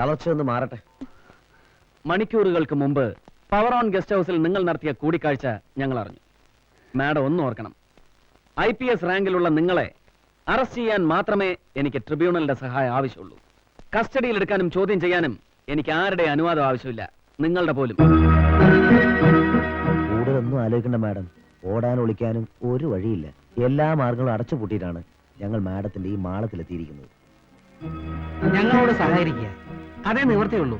തളർച്ചയൊന്ന് മാറട്ടെ. മണിക്കൂറുകൾക്ക് മുമ്പ് പവർ ഓൺ ഗസ്റ്റ് ഹൗസിൽ നിങ്ങൾ നടത്തിയ കൂടിക്കാഴ്ച ഞങ്ങൾ അറിഞ്ഞു മാഡം ഒന്നും ഓർക്കണം. ഐ പി എസ് റാങ്കിലുള്ള നിങ്ങളെ അറസ്റ്റ് ചെയ്യാൻ മാത്രമേ എനിക്ക് ട്രിബ്യൂണലിന്റെ സഹായം ആവശ്യമുള്ളൂ. കസ്റ്റഡിയിൽ എടുക്കാനും ചോദ്യം ചെയ്യാനും എനിക്ക് ആരുടെ അനുവാദം ആവശ്യമില്ല. നിങ്ങളുടെ പോലും. കൂടുതലൊന്നും ആലോചിക്കണ്ട മാഡം. ഓടാൻ ഒളിക്കാനും ഒരു വഴിയില്ല. എല്ലാ മാർഗങ്ങളും അടച്ചുപൂട്ടിയിട്ടാണ് ഞങ്ങൾ മാഡത്തിന്റെ ഈ മാളത്തിലെത്തിയിരിക്കുന്നത്. ഞങ്ങളോട് സഹകരിക്കുക. അതേ നിവൃത്തിയുള്ളൂ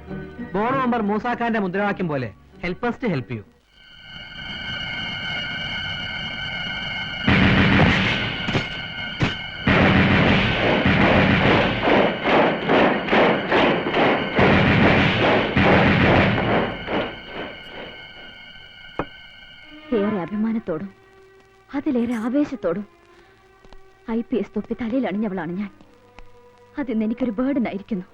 ബോർഡ് മെമ്പർ മൂസാഖാന്റെ മുദ്രാവാക്യം പോലെ ഹെൽപ്പേഴ്സ് ടു ഹെൽപ്പ് യു ഏറെ അഭിമാനത്തോടും അതിലേറെ ആവേശത്തോടും ഐ പി എസ് തൊപ്പി തലയിൽ അണിഞ്ഞവളാണ് ഞാൻ. അതിന്ന് എനിക്കൊരു ബേർഡൻ ആയിരിക്കുന്നു.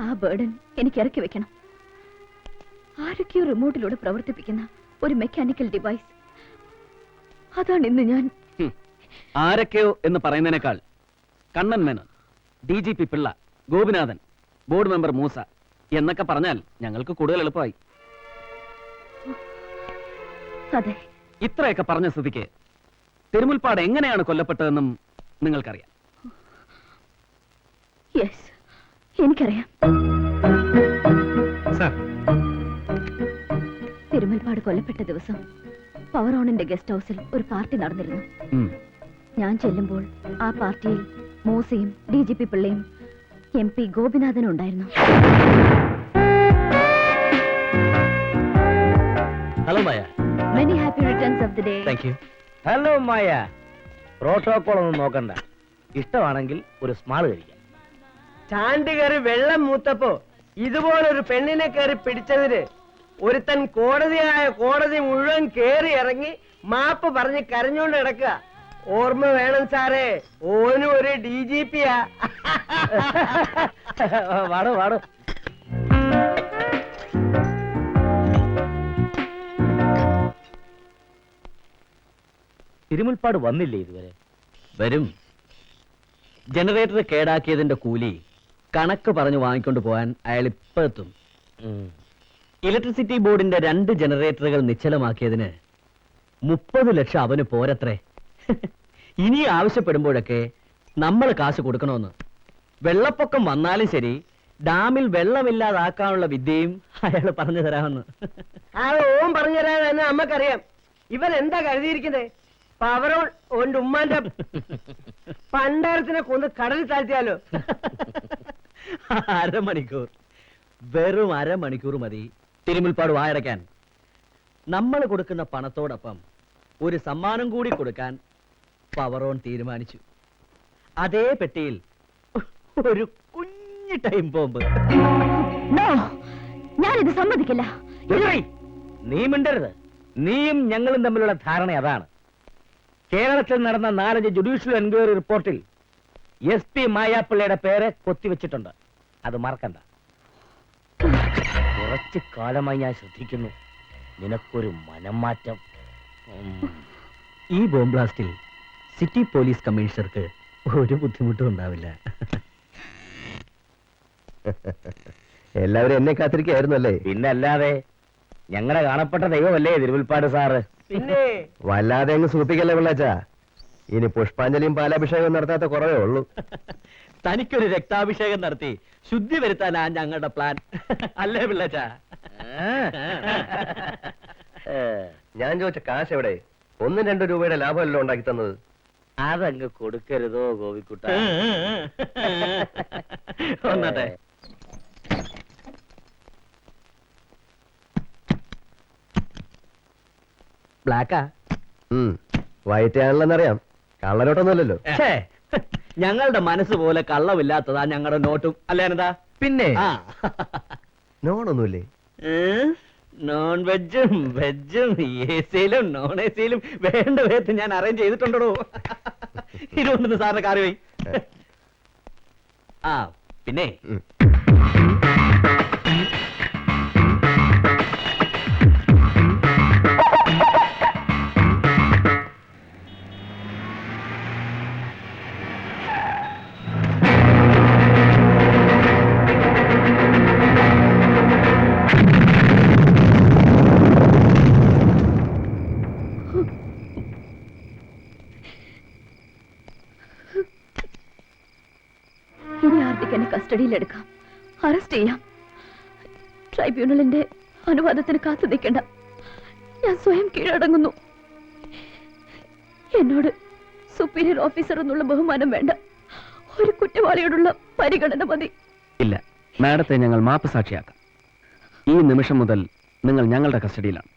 ആ ബേർഡൻ എനിക്ക് ഇറക്കി വെക്കണം. ആരൊക്കെയോ റിമോട്ടിലൂടെ പ്രവർത്തിപ്പിക്കുന്ന ഒരു മെക്കാനിക്കൽ ഡിവൈസ് അതാണ് ഇന്ന് ഞാൻ. ആരൊക്കെയോ എന്ന് പറയുന്നതിനേക്കാൾ Kannan Menon D G P Pillai Gopinathan board member Moosa എന്നൊക്കെ പറഞ്ഞാൽ ഞങ്ങൾക്ക് കൂടുതൽ എളുപ്പമായി. അതെ. ഇത്രയൊക്കെ പറഞ്ഞ സ്ഥിതിക്ക് തിരുമുൽപ്പാട് എങ്ങനെയാണ് കൊല്ലപ്പെട്ടതെന്നും നിങ്ങൾക്കറിയാം. യെസ്. എനിക്കറിയാം. സർ. തിരുമൽപ്പാട് കൊല്ലപ്പെട്ട ദിവസം പവർ ഓണിന്റെ ഗസ്റ്റ് ഹൗസിൽ ഒരു പാർട്ടി നടന്നിരുന്നു. ഞാൻ ചെല്ലുമ്പോൾ ആ പാർട്ടിയിൽ മൂസയും ഡി ജി പി പിള്ളയും എം പി ഗോപിനാഥനും ഉണ്ടായിരുന്നു. Hello Maya many happy returns of the day thank you hello Maya protocol ഒന്നും നോക്കണ്ട. ഇഷ്ടമാണെങ്കിൽ ഒരു സ്മാൾ കഴിക്കാം. ചാണ്ടി കയറി വെള്ളം മൂത്തപ്പോ ഇതുപോലൊരു പെണ്ണിനെ കയറി പിടിച്ചതിന് ഒരുത്തൻ കോടതിയായ കോടതി മുഴുവൻ കേറി ഇറങ്ങി മാപ്പ് പറഞ്ഞ് കരഞ്ഞോണ്ട് കിടക്കുക. ഓർമ്മ വേണം സാറേ. ഓനും ഒരു ഡി ജി പിയാ. വാടോ വാടോ. തിരുമുൽപ്പാട് വന്നില്ലേ ഇതുവരെ? വരും. ജനറേറ്റർ കേടാക്കിയതിന്റെ കൂലി കണക്ക് പറഞ്ഞു വാങ്ങിക്കൊണ്ട് പോകാൻ അയാൾ ഇപ്പൊ എത്തും. ഇലക്ട്രിസിറ്റി ബോർഡിന്റെ രണ്ട് ജനറേറ്ററുകൾ നിശ്ചലമാക്കിയതിന് മുപ്പത് ലക്ഷം അവന് പോരത്രേ. ഇനി ആവശ്യപ്പെടുമ്പോഴൊക്കെ നമ്മൾ കാശ് കൊടുക്കണമെന്ന് വെള്ളപ്പൊക്കം വന്നാലും ശരി ഡാമിൽ വെള്ളമില്ലാതാക്കാനുള്ള വിദ്യയും അയാൾ പറഞ്ഞു തരാമെന്ന്. ആ ഓൻ പറഞ്ഞു തരാമെന്ന് നമ്മക്കറിയാം. ഇവൻ എന്താ കരുതിയിരിക്കുന്നത് പവറോൾ ഓന്റെ ഉമ്മാന്റെ പണ്ടാരത്തിനെ കൊന്ന് കടലിൽ താഴ്ത്തിയാലോ? അരമണിക്കൂർ. വെറും അരമണിക്കൂർ മതി. തിരുമുൽപ്പാട് വായടയ്ക്കാൻ. നമ്മൾ കൊടുക്കുന്ന പണത്തോടൊപ്പം ഒരു സമ്മാനം കൂടി കൊടുക്കാൻ പവറോൺ തീരുമാനിച്ചു. അതേ പെട്ടിയിൽ ഒരു കുഞ്ഞു ടൈം ബോംബ്. ഞാനിത് സമ്മതിക്കില്ല. നീ മിണ്ടരുത്. നീയും ഞങ്ങളും തമ്മിലുള്ള ധാരണ അതാണ്. കേരളത്തിൽ നടന്ന നാലഞ്ച് ജുഡീഷ്യൽ എൻക്വയറി റിപ്പോർട്ടിൽ എസ് പി മായാപ്പിള്ളയുടെ പേര് കൊത്തിവെച്ചിട്ടുണ്ട്. അത് മറക്കണ്ട. കുറച്ച് കാലമായി ഞാൻ ശ്രദ്ധിക്കുന്നു. നിനക്കൊരു മനം മാറ്റം ഈ ബോംബ് ബ്ലാസ്റ്റിൽ സിറ്റി പോലീസ് കമ്മീഷണർക്ക് ഒരു ബുദ്ധിമുട്ടും ഉണ്ടാവില്ല. എല്ലാവരും എന്നെ കാത്തിരിക്കായിരുന്നു അല്ലേ പിന്നല്ലാതെ ഞങ്ങളെ കാണപ്പെട്ട ദൈവമല്ലേ തിരുവിൽപ്പാട് സാറ്? പിന്നെ? വല്ലാതെ അങ്ങ് സൂപ്പിക്കല്ലേ പിള്ളാച്ചാ? ഇനി പുഷ്പാഞ്ജലിയും പാലാഭിഷേകം നടത്താത്ത കുറവേ ഉള്ളൂ. തനിക്കൊരു രക്താഭിഷേകം നടത്തി ശുദ്ധി വരുത്താനാ ഞങ്ങളുടെ പ്ലാൻ. അല്ലേ പിള്ളച്ച? ഞാൻ ചോദിച്ച കാശ് എവിടെ? ഒന്നും രണ്ടു രൂപയുടെ ലാഭമല്ലോ ഉണ്ടാക്കി തന്നത്. അതങ്ങ് കൊടുക്കരുതോ ഗോപിക്കുട്ട. ഒന്നട്ടെ ബ്ലാക്കാ വൈറ്റാണല്ലെന്നറിയാം കള്ളനോട്ടൊന്നുമല്ലല്ലോ. ഛേ, ഞങ്ങളുടെ മനസ്സ് പോലെ കള്ളമില്ലാത്തതാ ഞങ്ങളുടെ നോട്ടും. അല്ലേ എന്താ പിന്നെ? ആ. നോണൊന്നുമില്ലേ? നോൺ വെജും വെജും എ സിയിലും നോൺ എ സിയിലും വേണ്ട വിധത്തിൽ ഞാൻ അറേഞ്ച് ചെയ്തിട്ടുണ്ടോ ഇതുകൊണ്ടെന്ന് സാറിന്റെ കാറി പോയി. ആ പിന്നെ? ഉം. കസ്റ്റഡിയിലെടുക്കാം അറസ്റ്റ് ചെയ്യാം. ട്രൈബ്യൂണലിന്റെ അനുവാദത്തിന് കാത്തു നിൽക്കണ്ട. ഞാൻ സ്വയം കീഴടങ്ങുന്നു. എന്നോട് സുപ്പീരിയർ ഓഫീസർ എന്നുള്ള ബഹുമാനം വേണ്ട. ഒരു കുറ്റവാളിയോടുള്ള പരിഗണന മതി. ഇല്ല മാഡത്തെ ഞങ്ങൾ മാപ്പ് സാക്ഷിയാക്കാം. ഈ നിമിഷം മുതൽ നിങ്ങൾ ഞങ്ങളുടെ കസ്റ്റഡിയിലാണ്.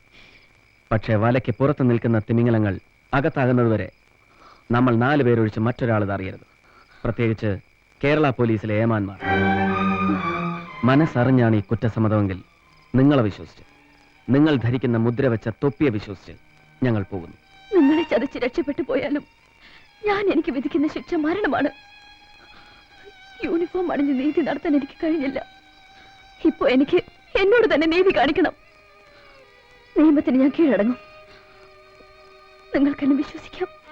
പക്ഷേ വലയ്ക്ക് പുറത്ത് നിൽക്കുന്ന തിമിംഗലങ്ങൾ അകത്താകുന്നതുവരെ നമ്മൾ നാല് പേരൊഴിച്ച് അറിയരുത്. പ്രത്യേകിച്ച് കേരള പോലീസിലെ ഏമാന്മാർ. മനസ്സറിഞ്ഞാണ് ഈ കുറ്റസമ്മതമെങ്കിൽ നിങ്ങളെ വിശ്വസിച്ച്. നിങ്ങൾ ധരിക്കുന്ന മുദ്ര വെച്ച തൊപ്പിയെ വിശ്വസിച്ച് ഞങ്ങൾ പോകുന്നു. നിങ്ങളെ ചതച്ച് രക്ഷപ്പെട്ടു പോയാലും ഞാൻ എനിക്ക് വിധിക്കുന്ന ശിക്ഷ മരണമാണ്. യൂണിഫോം അണിഞ്ഞ് നീതി നടത്താൻ എനിക്ക് കഴിഞ്ഞില്ല. ഇപ്പോ എനിക്ക് എന്നോട് തന്നെ നീതി കാണിക്കണം. നിയമത്തിന് ഞാൻ കീഴടങ്ങും. നിങ്ങൾക്കെന്നെ വിശ്വസിക്കാം.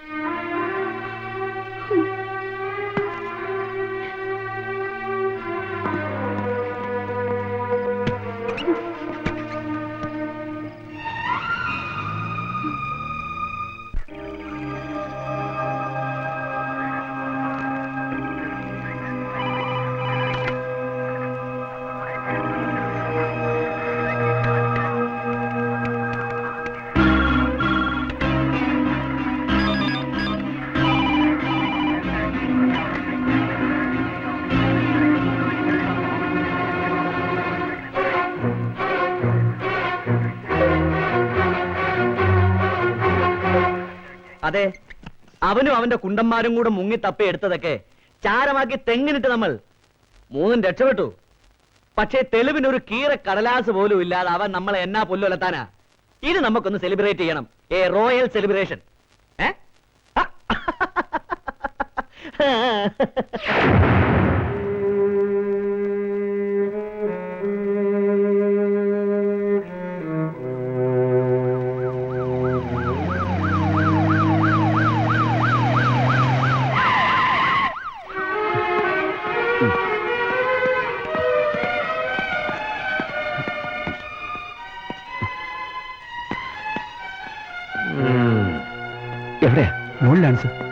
അതെ അവനും അവന്റെ കുണ്ടന്മാരും കൂടെ മുങ്ങി തപ്പി എടുത്തതൊക്കെ ചാരമാക്കി തെങ്ങിനിട്ട് നമ്മൾ. മൂന്നും രക്ഷപ്പെട്ടു. പക്ഷേ തെളിവിനൊരു കീറ കടലാസ് പോലും ഇല്ലാതെ അവൻ നമ്മളെ എന്നാ പുല്ലുലത്താനാ ഇത് നമുക്കൊന്ന് സെലിബ്രേറ്റ് ചെയ്യണം. ഏ റോയൽ സെലിബ്രേഷൻ ഏ? എവിടെയാ? മുകളിലാണ് സർ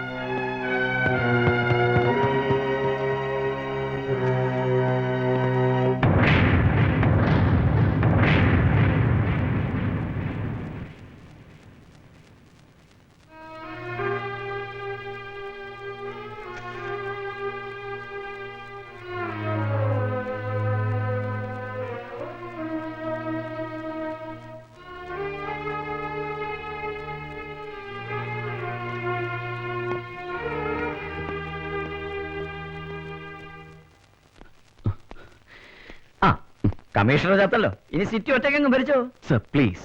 കമ്മീഷണർ ചത്തല്ലോ. ഇനി സിറ്റി ഒറ്റയ്ക്കങ്ങ് ഭരിച്ചോ? സർ പ്ലീസ്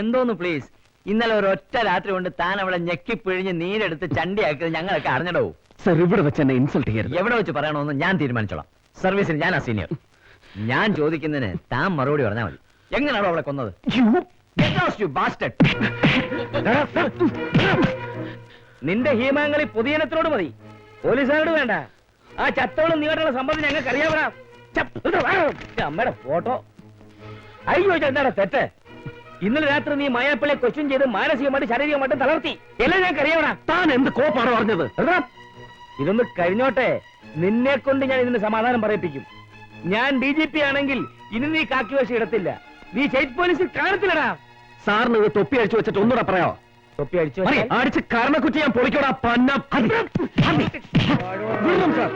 എന്തോന്ന് പ്ലീസ് ഇന്നലെ ഒരു ഒറ്റ രാത്രി കൊണ്ട് താൻ അവളെ ഞെക്കി പിഴിഞ്ഞ് നീരെടുത്ത് ചണ്ടിയാക്കിയത് ഞങ്ങളൊക്കെ അറിഞ്ഞടോ? സർ ഇവിടെ വെച്ച് എന്നെ ഇൻസൾട്ട് ചെയ്യരുത്. എവിടെ വെച്ച് പറയണമെന്ന് ഞാൻ തീരുമാനിച്ചോളാം. സർവീസിൽ ഞാൻ ആ സീനിയർ ഞാൻ ചോദിക്കുന്നതിന് താൻ മറുപടി പറഞ്ഞാൽ മതി. എങ്ങനെയാണോ അവളെ കൊന്നത്. നിന്റെ ഹീമാങ്ങളി പൊതുജനത്തിനോട് മതി. പോലീസുകാരോട് വേണ്ട. ആ ചത്തോളം നീട്ടുള്ള സംബന്ധം ഞങ്ങൾക്ക് അറിയാവണം അമ്മയുടെ ഫോട്ടോ. അയ്യോ എന്താണ് തെറ്റ്? ഇന്നലെ രാത്രി നീ മായാപ്പിളെ ക്വസ്റ്റ്യൻ ചെയ്ത് മാനസികമായിട്ട് ശാരീരികമായിട്ട് തളർത്തി. എല്ലാം ഞാൻ കറിയവടാ താൻ എന്ത് കോപ്പാണ് പറഞ്ഞത്? ഇതൊന്ന് കഴിഞ്ഞോട്ടെ. നിന്നെ കൊണ്ട് ഞാൻ ഇതിന് സമാധാനം പറയിപ്പിക്കും. ഞാൻ ഡി ജി പി ആണെങ്കിൽ ഇനി നീ കാക്കി വേഷം ഇടത്തില്ല. നീ സ്റ്റേറ്റ് പോലീസിൽ കാണത്തില്ലടാ. സാറിന് ഇത് തൊപ്പി അടിച്ചു വെച്ചിട്ട് ഒന്നുകൂടെ പറയാോ തൊപ്പി അടിച്ചു അടിച്ച് കർണക്കുറ്റി ഞാൻ പൊളിക്കോടാ പന്ന സാർ.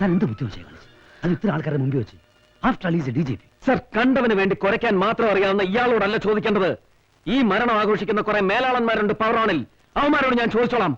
ഞാൻ എന്ത് ബുദ്ധിമുട്ട് കാണിച്ചു അത് ഇത്ര ആൾക്കാരുടെ മുമ്പിൽ വെച്ച്. After all is the sir കണ്ടവന് വേണ്ടി കുരയ്ക്കാൻ മാത്രം അറിയാവുന്ന ഇയാളോടല്ല ചോദിക്കേണ്ടത്. ഈ മരണം ആഘോഷിക്കുന്ന കുറെ മേലാളന്മാരുണ്ട് പവറാണിൽ അവന്മാരോട് ഞാൻ ചോദിച്ചോളാം.